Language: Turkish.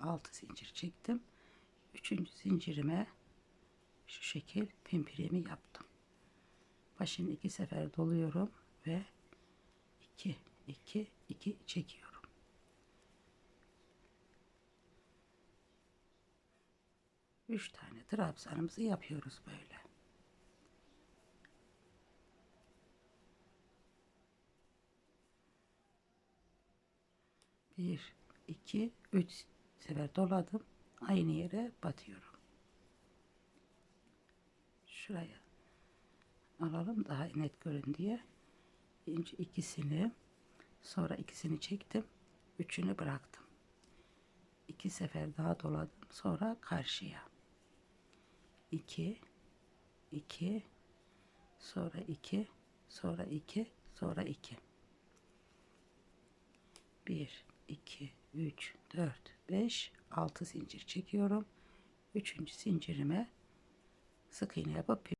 6 zincir çektim. Üçüncü zincirime şu şekil pimpirimi yaptım. Başını iki sefer doluyorum ve 2 2 2 çekiyorum. Üç tane trabzanımızı yapıyoruz böyle. Bir, iki, üç sefer doladım. Aynı yere batıyorum. Şuraya alalım daha net görün diye. Önce ikisini sonra ikisini çektim. Üçünü bıraktım. İki sefer daha doladım. Sonra karşıya. İki, iki, sonra iki, sonra iki, sonra iki. Bir, iki, üç, dört, beş, altı zincir çekiyorum. Üçüncü zincirime sık iğne yapıp